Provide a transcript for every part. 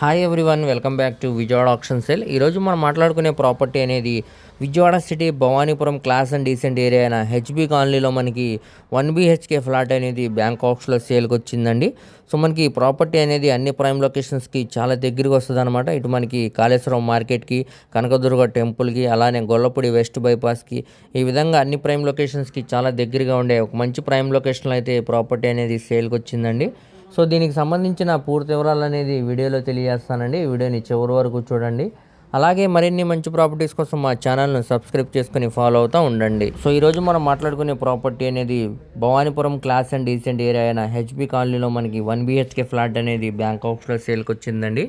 Hi everyone welcome back to Vijayawada auction sale ఈరోజు మనం మాట్లాడుకునే ప్రాపర్టీ అనేది Vijayawada city Bhavanipuram class and decent area అయిన HB కాలనీలో మనకి వన్ బీహెచ్కే ఫ్లాట్ అనేది బ్యాంకాక్స్లో సేల్కి వచ్చిందండి. సో మనకి ఈ ప్రాపర్టీ అనేది అన్ని ప్రైమ్ లొకేషన్స్కి చాలా దగ్గరికి వస్తుంది అనమాట ఇటు మనకి కాళేశ్వరం మార్కెట్కి కనకదుర్గ టెంపుల్కి అలానే గొల్లపూడి వెస్ట్ బైపాస్కి ఈ విధంగా అన్ని ప్రైమ్ లొకేషన్స్కి చాలా దగ్గరగా ఉండే ఒక మంచి ప్రైమ్ లొకేషన్లో అయితే ప్రాపర్టీ అనేది సేల్కి వచ్చిందండి. సో దీనికి సంబంధించిన పూర్తి వివరాలు అనేది వీడియోలో తెలియజేస్తానండి. వీడియోని చివరి వరకు చూడండి. అలాగే మరిన్ని మంచి ప్రాపర్టీస్ కోసం మా ఛానల్ను సబ్స్క్రైబ్ చేసుకుని ఫాలో అవుతూ ఉండండి. సో ఈరోజు మనం మాట్లాడుకునే ప్రాపర్టీ అనేది Bhavanipuram class and decent area అయిన హెచ్బి కాలనీలో మనకి వన్ బిహెచ్కే ఫ్లాట్ అనేది బ్యాంకాక్స్లో సేల్కి వచ్చిందండి.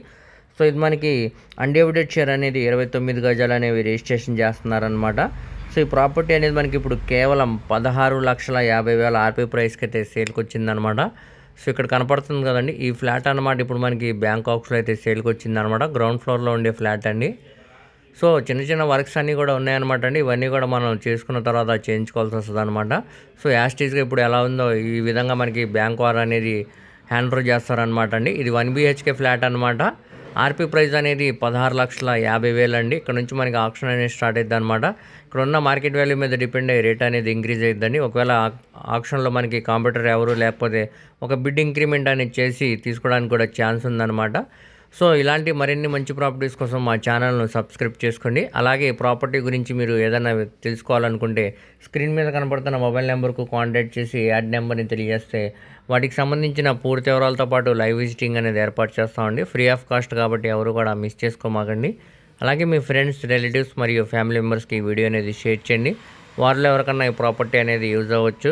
సో ఇది మనకి అన్డేవిడెడ్ షేర్ అనేది ఇరవై తొమ్మిది గజాలు అనేవి రిజిస్ట్రేషన్ చేస్తున్నారనమాట సో ఈ ప్రాపర్టీ అనేది మనకి ఇప్పుడు కేవలం పదహారు లక్షల యాభై వేల ఆర్పీ ప్రైస్కి అయితే సేల్కి వచ్చిందనమాట సో ఇక్కడ కనపడుతుంది కదండి ఈ ఫ్లాట్ అనమాట ఇప్పుడు మనకి బ్యాంకాక్స్లో అయితే సేల్కి వచ్చిందనమాట గ్రౌండ్ ఫ్లోర్లో ఉండే ఫ్లాట్ అండి. సో చిన్న చిన్న వర్క్స్ అన్నీ కూడా ఉన్నాయన్నమాట అండి. ఇవన్నీ కూడా మనం చేసుకున్న తర్వాత చేయించుకోవాల్సి వస్తుంది అనమాట సో యాస్టీస్గా ఇప్పుడు ఎలా ఉందో ఈ విధంగా మనకి బ్యాంక్ వార్ అనేది హ్యాండ్ ఓవర్ చేస్తారనమాట అండి. ఇది వన్ బీహెచ్కే ఫ్లాట్ అనమాట ఆర్పీ ప్రైస్ అనేది పదహారు లక్షల యాభై వేలు అండి. ఇక్కడ నుంచి మనకి ఆప్షన్ అనేది స్టార్ట్ అవుతుంది అనమాట ఇక్కడ ఉన్న మార్కెట్ వాల్యూ మీద డిపెండ్ అయ్యి రేట్ అనేది ఇంక్రీజ్ అవుతుందండి ఒకవేళ ఆప్షన్లో మనకి కాంప్యూటర్ ఎవరు లేకపోతే ఒక బిడ్ ఇంక్రిమెంట్ అనేది చేసి తీసుకోవడానికి కూడా ఛాన్స్ ఉందన్నమాట. సో ఇలాంటి మరిన్ని మంచి ప్రాపర్టీస్ కోసం మా ఛానల్ను సబ్స్క్రైబ్ చేసుకోండి. అలాగే ప్రాపర్టీ గురించి మీరు ఏదైనా తెలుసుకోవాలనుకుంటే స్క్రీన్ మీద కనబడుతున్న మొబైల్ నెంబర్కు కాంటాక్ట్ చేసి యాడ్ నెంబర్ని తెలియజేస్తే వాటికి సంబంధించిన పూర్తి వివరాలతో పాటు లైవ్ విజిటింగ్ అనేది ఏర్పాటు చేస్తామండి ఫ్రీ ఆఫ్ కాస్ట్ కాబట్టి ఎవరు కూడా మిస్ చేసుకోమాకండి. అలాగే మీ ఫ్రెండ్స్ రిలేటివ్స్ మరియు ఫ్యామిలీ మెంబర్స్కి ఈ వీడియో అనేది షేర్ చేయండి. వారిలో ఎవరికన్నా ఈ ప్రాపర్టీ అనేది యూజ్ అవ్వచ్చు.